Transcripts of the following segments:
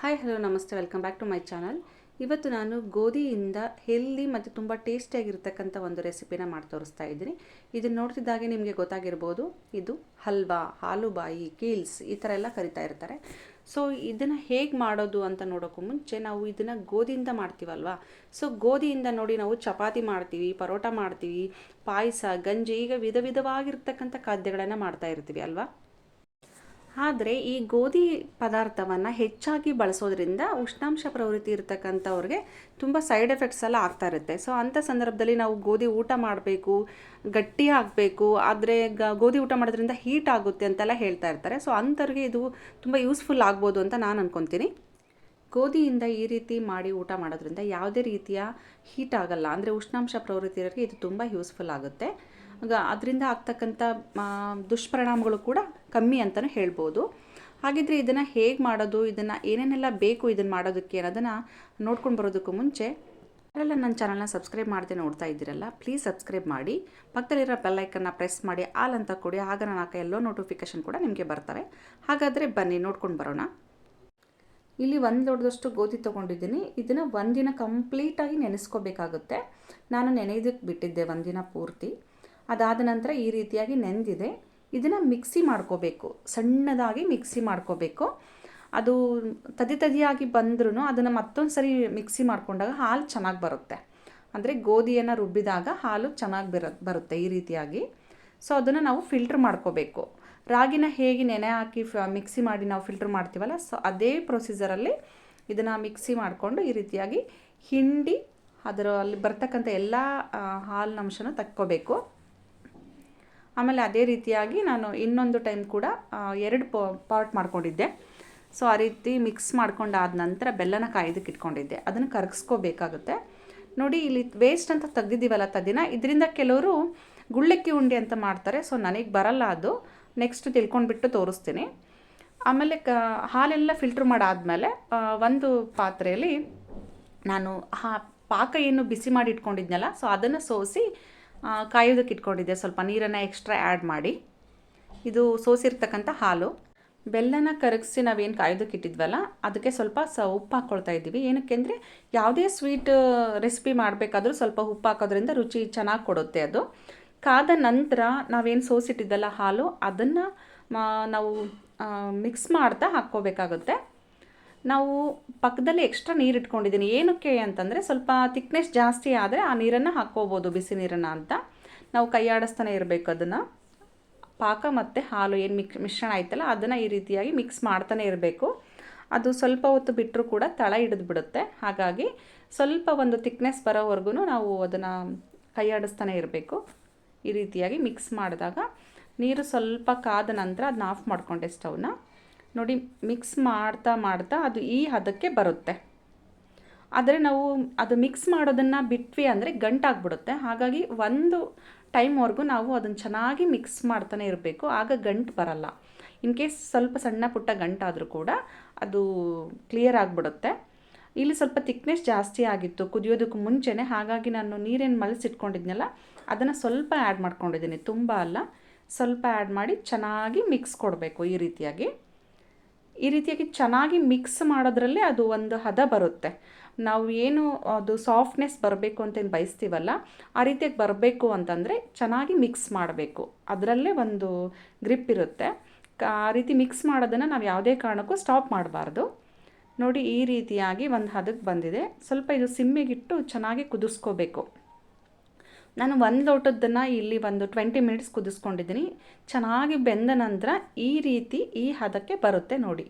Hi hello ನಮಸ್ತೆ. Welcome back to my channel ಇವತ್ತು ನಾನು ಗೋಧಿಯಿಂದ ಹೆಲ್ದಿ ಮತ್ತು ತುಂಬ ಟೇಸ್ಟಿಯಾಗಿರ್ತಕ್ಕಂಥ ಒಂದು ರೆಸಿಪಿನ ಮಾಡಿ ತೋರಿಸ್ತಾ ಇದ್ದೀನಿ. ಇದನ್ನು ನೋಡ್ತಿದ್ದಾಗೆ ನಿಮಗೆ ಗೊತ್ತಾಗಿರ್ಬೋದು. ಇದು ಹಲ್ವಾ, ಹಾಲುಬಾಯಿ, ಕೀಲ್ಸ್ ಈ ಥರ ಎಲ್ಲ ಕರಿತಾ ಇರ್ತಾರೆ. ಸೊ ಇದನ್ನು ಹೇಗೆ ಮಾಡೋದು ಅಂತ ನೋಡೋಕ್ಕೂ ಮುಂಚೆ ನಾವು ಇದನ್ನು ಗೋಧಿಯಿಂದ ಮಾಡ್ತೀವಲ್ವಾ? ಸೊ ಗೋಧಿಯಿಂದ ನೋಡಿ ನಾವು ಚಪಾತಿ ಮಾಡ್ತೀವಿ, ಪರೋಟ ಮಾಡ್ತೀವಿ, ಪಾಯಸ, ಗಂಜಿ, ಈಗ ವಿಧ ವಿಧವಾಗಿರ್ತಕ್ಕಂಥ ಖಾದ್ಯಗಳನ್ನು ಮಾಡ್ತಾ ಇರ್ತೀವಿ ಅಲ್ವಾ? ಆದರೆ ಈ ಗೋಧಿ ಪದಾರ್ಥವನ್ನು ಹೆಚ್ಚಾಗಿ ಬಳಸೋದ್ರಿಂದ ಉಷ್ಣಾಂಶ ಪ್ರವೃತ್ತಿ ಇರತಕ್ಕಂಥವ್ರಿಗೆ ತುಂಬ ಸೈಡ್ ಎಫೆಕ್ಟ್ಸ್ ಎಲ್ಲ ಆಗ್ತಾ ಇರುತ್ತೆ. ಸೊ ಅಂಥ ಸಂದರ್ಭದಲ್ಲಿ ನಾವು ಗೋಧಿ ಊಟ ಮಾಡಬೇಕು, ಗಟ್ಟಿ ಆಗಬೇಕು, ಆದರೆ ಗ, ಗೋಧಿ ಊಟ ಮಾಡೋದ್ರಿಂದ ಹೀಟ್ ಆಗುತ್ತೆ ಅಂತೆಲ್ಲ ಹೇಳ್ತಾ ಇರ್ತಾರೆ. ಸೊ ಅಂಥವ್ರಿಗೆ ಇದು ತುಂಬ ಯೂಸ್ಫುಲ್ ಆಗ್ಬೋದು ಅಂತ ನಾನು ಅನ್ಕೊತೀನಿ. ಗೋಧಿಯಿಂದ ಈ ರೀತಿ ಮಾಡಿ ಊಟ ಮಾಡೋದ್ರಿಂದ ಯಾವುದೇ ರೀತಿಯ ಹೀಟ್ ಆಗಲ್ಲ. ಅಂದರೆ ಉಷ್ಣಾಂಶ ಪ್ರವೃತ್ತಿ ಇರೋರಿಗೆ ಇದು ತುಂಬ ಯೂಸ್ಫುಲ್ ಆಗುತ್ತೆ. ಆಗ ಅದರಿಂದ ಆಗ್ತಕ್ಕಂಥ ದುಷ್ಪರಿಣಾಮಗಳು ಕೂಡ ಕಮ್ಮಿ ಅಂತಲೂ ಹೇಳ್ಬೋದು. ಹಾಗಿದ್ರೆ ಇದನ್ನು ಹೇಗೆ ಮಾಡೋದು, ಇದನ್ನು ಏನೇನೆಲ್ಲ ಬೇಕು ಇದನ್ನು ಮಾಡೋದಕ್ಕೆ ಅನ್ನೋದನ್ನು ನೋಡ್ಕೊಂಡು ಬರೋದಕ್ಕೂ ಮುಂಚೆ, ಯಾರೆಲ್ಲ ನನ್ನ ಚಾನಲ್ನ ಸಬ್ಸ್ಕ್ರೈಬ್ ಮಾಡದೆ ನೋಡ್ತಾ ಇದ್ದೀರಲ್ಲ ಪ್ಲೀಸ್ ಸಬ್ಸ್ಕ್ರೈಬ್ ಮಾಡಿ. ಪಕ್ಕದಲ್ಲಿರೋ ಬೆಲ್ಲೈಕನ್ನ ಪ್ರೆಸ್ ಮಾಡಿ ಆಲ್ ಅಂತ ಕೊಡಿ, ಆಗ ನಾನು ಎಲ್ಲೋ ನೋಟಿಫಿಕೇಷನ್ ಕೂಡ ನಿಮಗೆ ಬರ್ತವೆ. ಹಾಗಾದರೆ ಬನ್ನಿ, ನೋಡ್ಕೊಂಡು ಬರೋಣ. ಇಲ್ಲಿ ಒಂದು ದೊಡ್ಡದಷ್ಟು ಗೋಧಿ ತೊಗೊಂಡಿದ್ದೀನಿ. ಇದನ್ನು ಒಂದಿನ ಕಂಪ್ಲೀಟಾಗಿ ನೆನೆಸ್ಕೋಬೇಕಾಗುತ್ತೆ. ನಾನು ನೆನೆಯೋದಕ್ಕೆ ಬಿಟ್ಟಿದ್ದೆ ಒಂದಿನ ಪೂರ್ತಿ. ಅದಾದ ನಂತರ ಈ ರೀತಿಯಾಗಿ ನೆಂದಿದೆ. ಇದನ್ನು ಮಿಕ್ಸಿ ಮಾಡ್ಕೋಬೇಕು. ಸಣ್ಣದಾಗಿ ಮಿಕ್ಸಿ ಮಾಡ್ಕೋಬೇಕು. ಅದು ತದಿ ತದಿಯಾಗಿ ಬಂದ್ರೂ ಅದನ್ನು ಮತ್ತೊಂದು ಸರಿ ಮಿಕ್ಸಿ ಮಾಡಿಕೊಂಡಾಗ ಹಾಲು ಚೆನ್ನಾಗಿ ಬರುತ್ತೆ. ಅಂದರೆ ಗೋಧಿಯನ್ನು ರುಬ್ಬಿದಾಗ ಹಾಲು ಚೆನ್ನಾಗಿ ಬರ, ಬರುತ್ತೆ ಈ ರೀತಿಯಾಗಿ. ಸೊ ಅದನ್ನು ನಾವು ಫಿಲ್ಟ್ರ್ ಮಾಡ್ಕೋಬೇಕು. ರಾಗಿನ ಹೇಗೆ ನೆನೆ ಹಾಕಿ ಫ, ಮಿಕ್ಸಿ ಮಾಡಿ ನಾವು ಫಿಲ್ಟ್ರ್ ಮಾಡ್ತೀವಲ್ಲ, ಸೊ ಅದೇ ಪ್ರೊಸೀಜರಲ್ಲಿ ಇದನ್ನು ಮಿಕ್ಸಿ ಮಾಡಿಕೊಂಡು ಈ ರೀತಿಯಾಗಿ ಹಿಂಡಿ ಅದರಲ್ಲಿ ಬರ್ತಕ್ಕಂಥ ಎಲ್ಲ ಹಾಲಿನಂಶನ ತಕ್ಕೋಬೇಕು. ಆಮೇಲೆ ಅದೇ ರೀತಿಯಾಗಿ ನಾನು ಇನ್ನೊಂದು ಟೈಮ್ ಕೂಡ ಎರಡು ಪಾರ್ಟ್ ಮಾಡ್ಕೊಂಡಿದ್ದೆ. ಸೊ ಆ ರೀತಿ ಮಿಕ್ಸ್ ಮಾಡ್ಕೊಂಡಾದ ನಂತರ ಬೆಲ್ಲನ ಕಾಯ್ದಕ್ಕೆ ಇಟ್ಕೊಂಡಿದ್ದೆ. ಅದನ್ನು ಕರಗಿಸ್ಕೋಬೇಕಾಗುತ್ತೆ. ನೋಡಿ ಇಲ್ಲಿ ವೇಸ್ಟ್ ಅಂತ ತೆಗ್ದಿದ್ದೀವಲ್ಲ ತದಿನ, ಇದರಿಂದ ಕೆಲವರು ಗುಳ್ಳಕ್ಕಿ ಉಂಡೆ ಅಂತ ಮಾಡ್ತಾರೆ. ಸೊ ನನಗೆ ಬರಲ್ಲ ಅದು. ನೆಕ್ಸ್ಟ್ ತಿಳ್ಕೊಂಡ್ಬಿಟ್ಟು ತೋರಿಸ್ತೀನಿ. ಆಮೇಲೆ ಕ, ಹಾಲೆಲ್ಲ ಫಿಲ್ಟ್ರ್ ಮಾಡಾದಮೇಲೆ ಒಂದು ಪಾತ್ರೆಯಲ್ಲಿ ನಾನು ಹಾ ಪಾಕ ಏನು ಬಿಸಿ ಮಾಡಿ ಇಟ್ಕೊಂಡಿದ್ನಲ್ಲ ಸೊ ಅದನ್ನು ಸೋಸಿ ಕಾಯೋದಕ್ಕೆ ಇಟ್ಕೊಂಡಿದ್ದೆ. ಸ್ವಲ್ಪ ನೀರನ್ನು ಎಕ್ಸ್ಟ್ರಾ ಆ್ಯಡ್ ಮಾಡಿ. ಇದು ಸೋಸಿರ್ತಕ್ಕಂಥ ಹಾಲು. ಬೆಲ್ಲನ ಕರಗಿಸಿ ನಾವೇನು ಕಾಯೋದಕ್ಕೆ ಇಟ್ಟಿದ್ವಲ್ಲ, ಅದಕ್ಕೆ ಸ್ವಲ್ಪ ಸ, ಉಪ್ಪು ಹಾಕ್ಕೊಳ್ತಾ ಇದ್ದೀವಿ. ಏನಕ್ಕೆ ಅಂದರೆ, ಯಾವುದೇ ಸ್ವೀಟ್ ರೆಸಿಪಿ ಮಾಡಬೇಕಾದ್ರೂ ಸ್ವಲ್ಪ ಉಪ್ಪು ಹಾಕೋದ್ರಿಂದ ರುಚಿ ಚೆನ್ನಾಗಿ ಕೊಡುತ್ತೆ ಅದು. ಕಾದ ನಂತರ ನಾವೇನು ಸೋಸಿಟ್ಟಿದ್ದಲ್ಲ ಹಾಲು, ಅದನ್ನು ನಾವು ಮಿಕ್ಸ್ ಮಾಡ್ತಾ ಹಾಕ್ಕೋಬೇಕಾಗುತ್ತೆ. ನಾವು ಪಕ್ಕದಲ್ಲಿ ಎಕ್ಸ್ಟ್ರಾ ನೀರು ಇಟ್ಕೊಂಡಿದ್ದೀನಿ ಏನಕ್ಕೆ ಅಂತಂದರೆ ಸ್ವಲ್ಪ ತಿಕ್ನೆಸ್ ಜಾಸ್ತಿ ಆದರೆ ಆ ನೀರನ್ನು ಹಾಕ್ಕೋಬೋದು ಬಿಸಿ ನೀರನ್ನು ಅಂತ. ನಾವು ಕೈಯಾಡಿಸ್ತಾನೆ ಇರಬೇಕು ಅದನ್ನು. ಪಾಕ ಮತ್ತು ಹಾಲು ಏನು ಮಿಕ್, ಮಿಶ್ರಣ ಆಯ್ತಲ್ಲ ಅದನ್ನು ಈ ರೀತಿಯಾಗಿ ಮಿಕ್ಸ್ ಮಾಡ್ತಾನೆ ಇರಬೇಕು. ಅದು ಸ್ವಲ್ಪ ಹೊತ್ತು ಬಿಟ್ಟರೂ ಕೂಡ ತಳ ಹಿಡಿದು ಬಿಡುತ್ತೆ. ಹಾಗಾಗಿ ಸ್ವಲ್ಪ ಒಂದು ತಿಕ್ನೆಸ್ ಬರೋವರೆಗೂ ನಾವು ಅದನ್ನು ಕೈಯಾಡಿಸ್ತಾನೆ ಇರಬೇಕು. ಈ ರೀತಿಯಾಗಿ ಮಿಕ್ಸ್ ಮಾಡಿದಾಗ ನೀರು ಸ್ವಲ್ಪ ಕಾದ ನಂತರ ಅದನ್ನ ಆಫ್ ಮಾಡಿಕೊಂಡೆ ಸ್ಟವ್ನ ನೋಡಿ ಮಿಕ್ಸ್ ಮಾಡ್ತಾ ಮಾಡ್ತಾ ಅದು ಈ ಹದಕ್ಕೆ ಬರುತ್ತೆ. ಆದರೆ ನಾವು ಅದು ಮಿಕ್ಸ್ ಮಾಡೋದನ್ನು ಬಿಟ್ವಿ ಅಂದರೆ ಗಂಟಾಗ್ಬಿಡುತ್ತೆ ಹಾಗಾಗಿ ಒಂದು ಟೈಮ್ವರೆಗೂ ನಾವು ಅದನ್ನು ಚೆನ್ನಾಗಿ ಮಿಕ್ಸ್ ಮಾಡ್ತಾನೆ ಇರಬೇಕು. ಆಗ ಗಂಟು ಬರಲ್ಲ. ಇನ್ ಕೇಸ್ ಸ್ವಲ್ಪ ಸಣ್ಣ ಪುಟ್ಟ ಗಂಟಾದರೂ ಕೂಡ ಅದು ಕ್ಲಿಯರ್ ಆಗಿಬಿಡುತ್ತೆ. ಇಲ್ಲಿ ಸ್ವಲ್ಪ ತಿಕ್ನೆಸ್ ಜಾಸ್ತಿ ಆಗಿತ್ತು. ಕುದಿಯೋದಕ್ಕೆ ಮುಂಚೆನೇ. ಹಾಗಾಗಿ ನಾನು ನೀರೇನು ಮಲಸಿಟ್ಕೊಂಡಿದ್ನಲ್ಲ, ಅದನ್ನು ಸ್ವಲ್ಪ ಆ್ಯಡ್ ಮಾಡ್ಕೊಂಡಿದ್ದೀನಿ. ತುಂಬ ಅಲ್ಲ. ಸ್ವಲ್ಪ ಆ್ಯಡ್ ಮಾಡಿ ಚೆನ್ನಾಗಿ ಮಿಕ್ಸ್ ಕೊಡಬೇಕು ಈ ರೀತಿಯಾಗಿ. ಈ ರೀತಿಯಾಗಿ ಚೆನ್ನಾಗಿ ಮಿಕ್ಸ್ ಮಾಡೋದ್ರಲ್ಲೇ ಅದು ಒಂದು ಹದ ಬರುತ್ತೆ. ನಾವು ಏನು ಅದು ಸಾಫ್ಟ್ನೆಸ್ ಬರಬೇಕು ಅಂತೇನು ಬಯಸ್ತೀವಲ್ಲ, ಆ ರೀತಿಯಾಗಿ ಬರಬೇಕು ಅಂತಂದರೆ ಚೆನ್ನಾಗಿ ಮಿಕ್ಸ್ ಮಾಡಬೇಕು. ಅದರಲ್ಲೇ ಒಂದು ಗ್ರಿಪ್ ಇರುತ್ತೆ. ಆ ರೀತಿ ಮಿಕ್ಸ್ ಮಾಡೋದನ್ನು ನಾವು ಯಾವುದೇ ಕಾರಣಕ್ಕೂ ಸ್ಟಾಪ್ ಮಾಡಬಾರ್ದು. ನೋಡಿ ಈ ರೀತಿಯಾಗಿ ಒಂದು ಹದಕ್ಕೆ ಬಂದಿದೆ. ಸ್ವಲ್ಪ ಇದು ಸಿಮ್ಮಿಗಿಟ್ಟು ಚೆನ್ನಾಗಿ ಕುದಿಸ್ಕೋಬೇಕು. ನಾನು ಒಂದು ಲೋಟದ್ದನ್ನು ಇಲ್ಲಿ ಒಂದು ಟ್ವೆಂಟಿ ಮಿನಿಟ್ಸ್ ಕುದಿಸ್ಕೊಂಡಿದ್ದೀನಿ. ಚೆನ್ನಾಗಿ ಬೆಂದ ನಂತರ ಈ ರೀತಿ ಈ ಹದಕ್ಕೆ ಬರುತ್ತೆ ನೋಡಿ.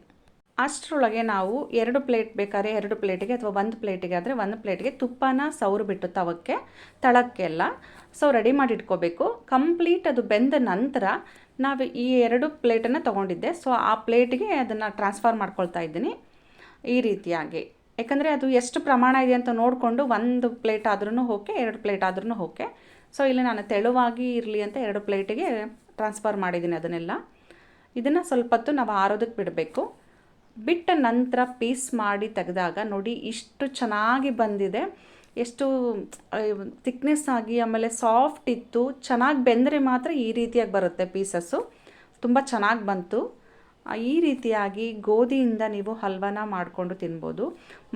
ಅಷ್ಟರೊಳಗೆ ನಾವು ಎರಡು ಪ್ಲೇಟ್ ಬೇಕಾದ್ರೆ ಎರಡು ಪ್ಲೇಟಿಗೆ ಅಥವಾ ಒಂದು ಪ್ಲೇಟಿಗೆ ಆದರೆ ಒಂದು ಪ್ಲೇಟಿಗೆ ತುಪ್ಪನ ಸೌರು ಬಿಟ್ಟು ತವಕ್ಕೆ, ತಳಕ್ಕೆಲ್ಲ ಸೊ ರೆಡಿ ಮಾಡಿ ಇಟ್ಕೋಬೇಕು ಕಂಪ್ಲೀಟ್ ಅದು ಬೆಂದ ನಂತರ ನಾವು ಈ ಎರಡು ಪ್ಲೇಟನ್ನು ತೊಗೊಂಡಿದ್ದೆ. ಸೊ ಆ ಪ್ಲೇಟಿಗೆ ಅದನ್ನು ಟ್ರಾನ್ಸ್ಫರ್ ಮಾಡ್ಕೊಳ್ತಾ ಇದ್ದೀನಿ. ಈ ರೀತಿಯಾಗಿ. ಯಾಕಂದರೆ ಅದು ಎಷ್ಟು ಪ್ರಮಾಣ ಇದೆ ಅಂತ ನೋಡಿಕೊಂಡು ಒಂದು ಪ್ಲೇಟ್ ಆದ್ರೂ ಓಕೆ, ಎರಡು ಪ್ಲೇಟ್ ಆದ್ರೂ ಓಕೆ. ಸೊ ಇಲ್ಲಿ ನಾನು ತೆಳುವಾಗಿ ಇರಲಿ ಅಂತ ಎರಡು ಪ್ಲೇಟಿಗೆ ಟ್ರಾನ್ಸ್ಫರ್ ಮಾಡಿದ್ದೀನಿ ಅದನ್ನೆಲ್ಲ. ಇದನ್ನು ಸ್ವಲ್ಪ ಹೊತ್ತು ನಾವು ಆರೋದಕ್ಕೆ ಬಿಡಬೇಕು. ಬಿಟ್ಟ ನಂತರ ಪೀಸ್ ಮಾಡಿ ತೆಗೆದಾಗ ನೋಡಿ ಇಷ್ಟು ಚೆನ್ನಾಗಿ ಬಂದಿದೆ. ಎಷ್ಟು ಥಿಕ್ನೆಸ್ ಆಗಿ ಆಮೇಲೆ ಸಾಫ್ಟ್ ಇತ್ತು. ಚೆನ್ನಾಗಿ ಬೆಂದರೆ ಮಾತ್ರ ಈ ರೀತಿಯಾಗಿ ಬರುತ್ತೆ ಪೀಸಸ್ಸು ತುಂಬ ಚೆನ್ನಾಗಿ ಬಂತು. ಈ ರೀತಿಯಾಗಿ ಗೋಧಿಯಿಂದ ನೀವು ಹಲ್ವಾನ ಮಾಡಿಕೊಂಡು ತಿನ್ಬೋದು.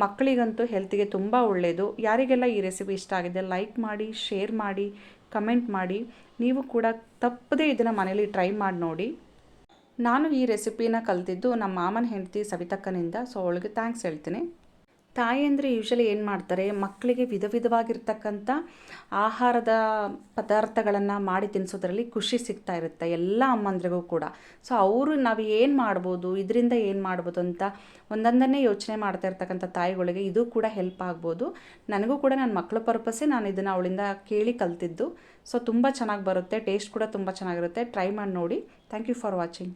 ಮಕ್ಕಳಿಗಂತೂ ಹೆಲ್ತಿಗೆ ತುಂಬ ಒಳ್ಳೆಯದು ಯಾರಿಗೆಲ್ಲ ಈ ರೆಸಿಪಿ ಇಷ್ಟ ಆಗಿದೆ, ಲೈಕ್ ಮಾಡಿ, ಶೇರ್ ಮಾಡಿ, ಕಮೆಂಟ್ ಮಾಡಿ, ನೀವು ಕೂಡ ತಪ್ಪದೇ ಇದನ್ನು ಮನೇಲಿ ಟ್ರೈ ಮಾಡಿ ನೋಡಿ. ನಾನು ಈ ರೆಸಿಪಿನ ಕಲ್ತಿದ್ದು ನಮ್ಮ ಮಾಮನ ಹೆಂಡತಿ ಸವಿತಕ್ಕನಿಂದ, ಸೊ ಅವಳಿಗೆ ಥ್ಯಾಂಕ್ಸ್ ಹೇಳ್ತೀನಿ. ತಾಯಿ ಯೂಶಲಿ ಏನು ಮಾಡ್ತಾರೆ ಮಕ್ಕಳಿಗೆ ವಿಧ ವಿಧವಾಗಿರ್ತಕ್ಕಂಥ ಆಹಾರದ ಪದಾರ್ಥಗಳನ್ನು ಮಾಡಿ ತಿನ್ನಿಸೋದ್ರಲ್ಲಿ ಖುಷಿ ಸಿಗ್ತಾ ಇರುತ್ತೆ, ಎಲ್ಲ ಅಮ್ಮಂದ್ರಿಗೂ ಕೂಡ. ಸೊ ಅವರು ನಾವು ಏನು ಮಾಡ್ಬೋದು, ಇದರಿಂದ ಏನು ಮಾಡ್ಬೋದು ಅಂತ ಒಂದೊಂದನ್ನೇ ಯೋಚನೆ ಮಾಡ್ತಾ ಇರ್ತಕ್ಕಂಥ ತಾಯಿಗಳಿಗೆ ಇದು ಕೂಡ ಹೆಲ್ಪ್ ಆಗ್ಬೋದು. ನನಗೂ ಕೂಡ ನನ್ನ ಮಕ್ಕಳ ಪರ್ಪಸ್ಸೇ ನಾನು ಇದನ್ನು ಅವಳಿಂದ ಕೇಳಿ ಕಲ್ತಿದ್ದು. ಸೊ ತುಂಬ ಚೆನ್ನಾಗಿ ಬರುತ್ತೆ ಟೇಸ್ಟ್ ಕೂಡ ತುಂಬ ಚೆನ್ನಾಗಿರುತ್ತೆ. ಟ್ರೈ ಮಾಡಿ ನೋಡಿ. Thank you for watching